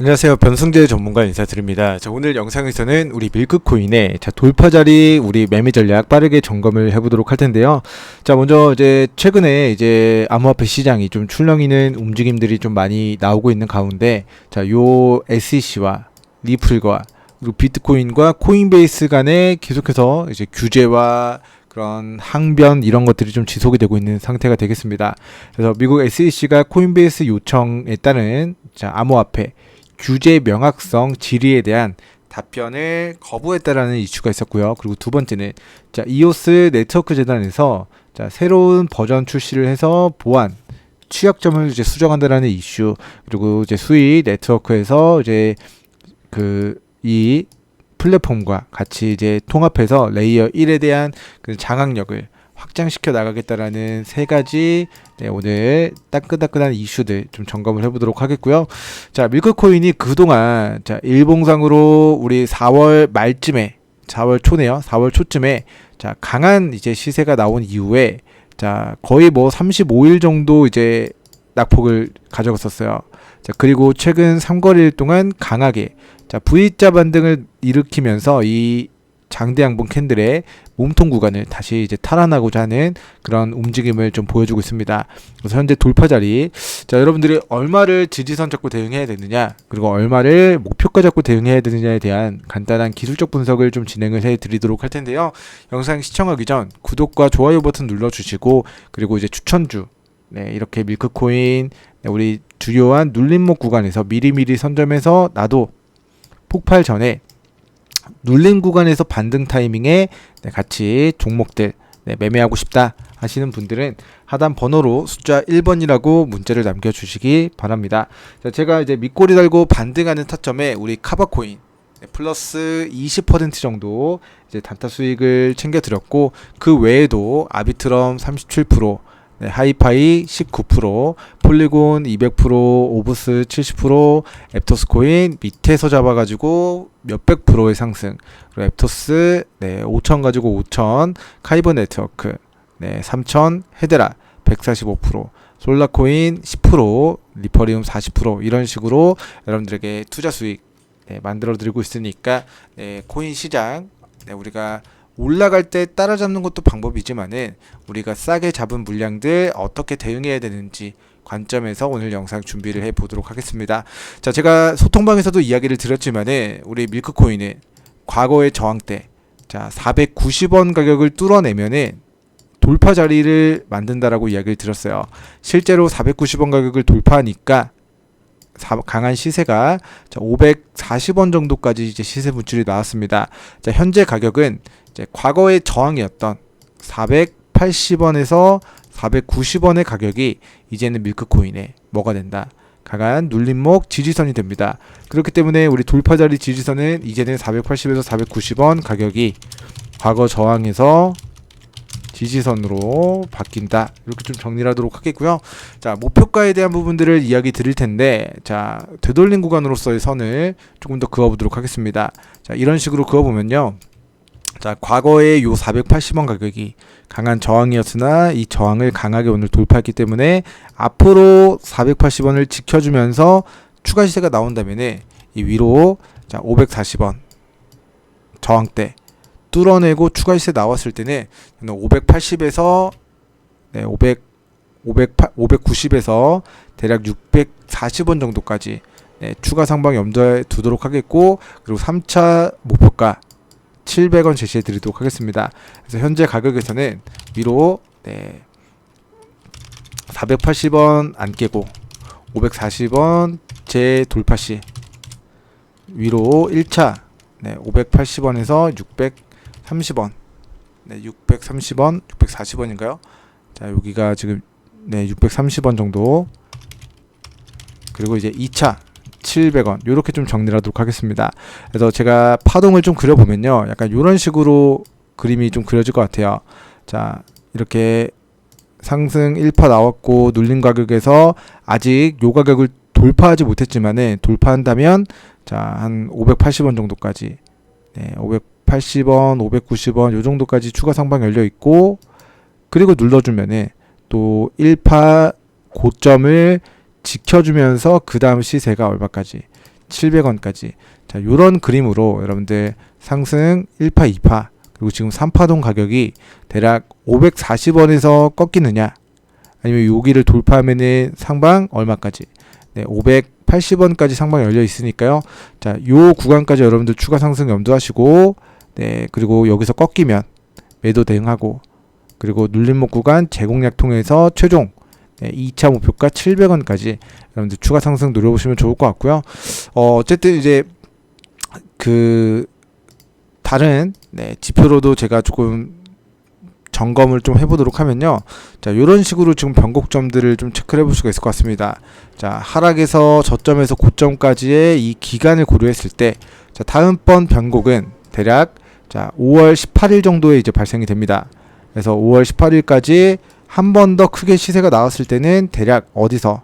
안녕하세요. 변승재 전문가 인사드립니다. 자, 오늘 영상에서는 우리 밀크코인의 자, 돌파 자리 우리 매매 전략 빠르게 점검을 해보도록 할 텐데요. 자, 먼저 이제 최근에 이제 암호화폐 시장이 좀 출렁이는 움직임들이 좀 많이 나오고 있는 가운데 자, 요 SEC와 리플과 그리고 비트코인과 코인베이스 간에 계속해서 이제 규제와 그런 항변 이런 것들이 좀 지속이 되고 있는 상태가 되겠습니다. 그래서 미국 SEC가 코인베이스 요청에 따른 자, 암호화폐 규제 명확성 질의에 대한 답변을 거부했다라는 이슈가 있었고요. 그리고 두 번째는 자 이오스 네트워크 재단에서 자 새로운 버전 출시를 해서 보안 취약점을 이제 수정한다라는 이슈 그리고 이제 수위 네트워크에서 이제 그 이 플랫폼과 같이 이제 통합해서 레이어 1에 대한 그 장악력을 확장시켜 나가겠다라는 세 가지 네, 오늘 따끈따끈한 이슈들 좀 점검을 해보도록 하겠고요. 자, 밀크코인이 그동안 자, 일봉상으로 우리 4월 말쯤에 4월 초네요. 4월 초쯤에 자, 강한 이제 시세가 나온 이후에 자, 거의 뭐 35일 정도 이제 낙폭을 가져갔었어요. 자, 그리고 최근 3거래일 동안 강하게 자, V자 반등을 일으키면서 이 장대 양봉 캔들의 몸통 구간을 다시 이제 탈환하고자 하는 그런 움직임을 좀 보여주고 있습니다. 그래서 현재 돌파 자리. 자, 여러분들이 얼마를 지지선 잡고 대응해야 되느냐, 그리고 얼마를 목표가 잡고 대응해야 되느냐에 대한 간단한 기술적 분석을 좀 진행을 해 드리도록 할 텐데요. 영상 시청하기 전 구독과 좋아요 버튼 눌러 주시고, 그리고 이제 추천주, 네, 이렇게 밀크코인, 네, 우리 주요한 눌림목 구간에서 미리미리 선점해서 나도 폭발 전에 눌림 구간에서 반등 타이밍에 네, 같이 종목들 네, 매매하고 싶다 하시는 분들은 하단 번호로 숫자 1번이라고 문자를 남겨주시기 바랍니다. 자, 제가 이제 밑꼬리 달고 반등하는 타점에 우리 카바코인 네, 플러스 20% 정도 이제 단타 수익을 챙겨드렸고 그 외에도 아비트럼 37% 네, 하이파이 19%, 폴리곤 200%, 오브스 70%, 앱토스 코인 밑에서 잡아가지고 몇백 프로의 상승. 그리고 앱토스 네, 5천 가지고 5천, 카이버 네트워크 네, 3천, 헤드라 145%, 솔라코인 10%, 리퍼리움 40% 이런 식으로 여러분들에게 투자 수익 네, 만들어 드리고 있으니까 네, 코인 시장 네, 우리가 올라갈 때 따라잡는 것도 방법이지만은 우리가 싸게 잡은 물량들 어떻게 대응해야 되는지 관점에서 오늘 영상 준비를 해 보도록 하겠습니다. 자, 제가 소통방에서도 이야기를 드렸지만은 우리 밀크코인은 과거의 저항 때 자, 490원 가격을 뚫어내면은 돌파 자리를 만든다라고 이야기를 드렸어요. 실제로 490원 가격을 돌파하니까 사- 강한 시세가 자, 540원 정도까지 이제 시세 분출이 나왔습니다. 자, 현재 가격은 이제 과거의 저항이었던 480원에서 490원의 가격이 이제는 밀크코인에 뭐가 된다. 강한 눌림목 지지선이 됩니다. 그렇기 때문에 우리 돌파자리 지지선은 이제는 480에서 490원 가격이 과거 저항에서 지지선으로 바뀐다. 이렇게 좀 정리를 하도록 하겠고요. 자, 목표가에 대한 부분들을 이야기 드릴 텐데, 자, 되돌림 구간으로서의 선을 조금 더 그어보도록 하겠습니다. 자, 이런 식으로 그어보면요. 자, 과거의 요 480원 가격이 강한 저항이었으나 이 저항을 강하게 오늘 돌파했기 때문에 앞으로 480원을 지켜주면서 추가 시세가 나온다면은 이 위로 자, 540원 저항대 뚫어내고 추가 시세 나왔을 때는 580에서 네, 500 500 590에서 대략 640원 정도까지 네, 추가 상방 염두에 두도록 하겠고 그리고 3차 목표가 700원 제시해 드리도록 하겠습니다. 그래서 현재 가격에서는 위로 네, 480원 안 깨고 540원 재 돌파 시 위로 1차 네, 580원에서 630원 네, 630원, 640원인가요? 자, 여기가 지금 네, 630원 정도 그리고 이제 2차 700원 요렇게 좀 정리를 하도록 하겠습니다. 그래서 제가 파동을 좀 그려보면요. 약간 요런 식으로 그림이 좀 그려질 것 같아요. 자, 이렇게 상승 1파 나왔고 눌림 가격에서 아직 요 가격을 돌파하지 못했지만은 돌파한다면 자, 한 580원 정도까지 네, 580원, 590원 요 정도까지 추가 상방 열려 있고 그리고 눌러 주면은 또 1파 고점을 지켜주면서 그 다음 시세가 얼마까지? 700원까지. 자 요런 그림으로 여러분들 상승 1파 2파 그리고 지금 3파동 가격이 대략 540원에서 꺾이느냐? 아니면 여기를 돌파하면은 상방 얼마까지? 네 580원까지 상방 열려 있으니까요. 자요 구간까지 여러분들 추가 상승 염두하시고 네 그리고 여기서 꺾이면 매도 대응하고 그리고 눌림목 구간 제공약 통해서 최종 네, 2차 목표가 700원까지 여러분들 추가 상승 노려보시면 좋을 것 같고요. 어, 어쨌든 이제 그 다른 네, 지표로도 제가 조금 점검을 좀 해보도록 하면요. 자, 이런 식으로 지금 변곡점들을 좀 체크를 해볼 수가 있을 것 같습니다. 자, 하락에서 저점에서 고점까지의 이 기간을 고려했을 때, 자, 다음번 변곡은 대략 자, 5월 18일 정도에 이제 발생이 됩니다. 그래서 5월 18일까지 한 번 더 크게 시세가 나왔을 때는 대략 어디서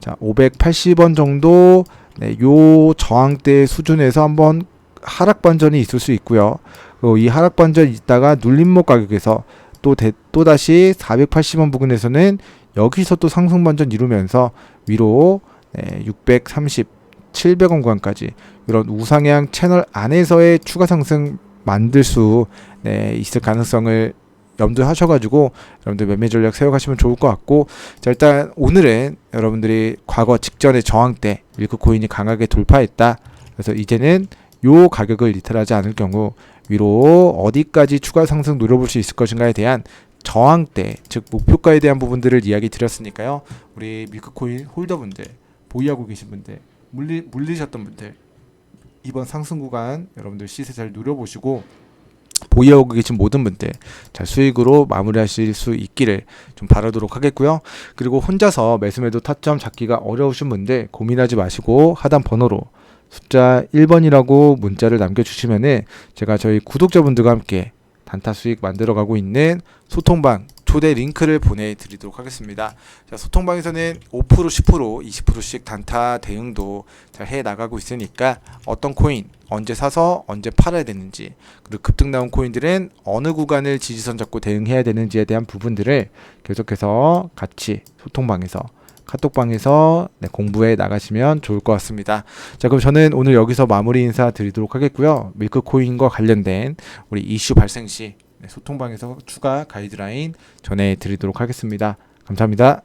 자 580원 정도 네, 요 저항대 수준에서 한번 하락 반전이 있을 수 있고요. 그리고 이 하락 반전이 있다가 눌림목 가격에서 또또 다시 480원 부근에서는 여기서 또 상승 반전 이루면서 위로 네, 630, 700원 구간까지 이런 우상향 채널 안에서의 추가 상승 만들 수 네, 있을 가능성을 염두하셔가지고 여러분들 매매 전략 세워가시면 좋을 것 같고 자 일단 오늘은 여러분들이 과거 직전의 저항 때 밀크 코인이 강하게 돌파했다 그래서 이제는 요 가격을 리탈하지 않을 경우 위로 어디까지 추가 상승 노려볼 수 있을 것인가에 대한 저항 때, 즉 목표가에 대한 부분들을 이야기 드렸으니까요. 우리 밀크코인 홀더분들, 보유하고 계신 분들, 물리 물리셨던 분들 이번 상승 구간 여러분들 시세 잘 누려보시고 보유하고 계신 모든 분들 잘 수익으로 마무리하실 수 있기를 좀 바라도록 하겠고요. 그리고 혼자서 매수매도 타점 잡기가 어려우신 분들 고민하지 마시고 하단 번호로 숫자 1번이라고 문자를 남겨주시면은 제가 저희 구독자분들과 함께 단타 수익 만들어가고 있는 소통방 초대 링크를 보내드리도록 하겠습니다. 자, 소통방에서는 5%, 10%, 20%씩 단타 대응도 잘 해 나가고 있으니까 어떤 코인 언제 사서 언제 팔아야 되는지 그리고 급등 나온 코인들은 어느 구간을 지지선 잡고 대응해야 되는지에 대한 부분들을 계속해서 같이 소통방에서 카톡방에서 네, 공부해 나가시면 좋을 것 같습니다. 자, 그럼 저는 오늘 여기서 마무리 인사 드리도록 하겠고요. 밀크코인과 관련된 우리 이슈 발생 시 네, 소통방에서 추가 가이드라인 전해 드리도록 하겠습니다. 감사합니다.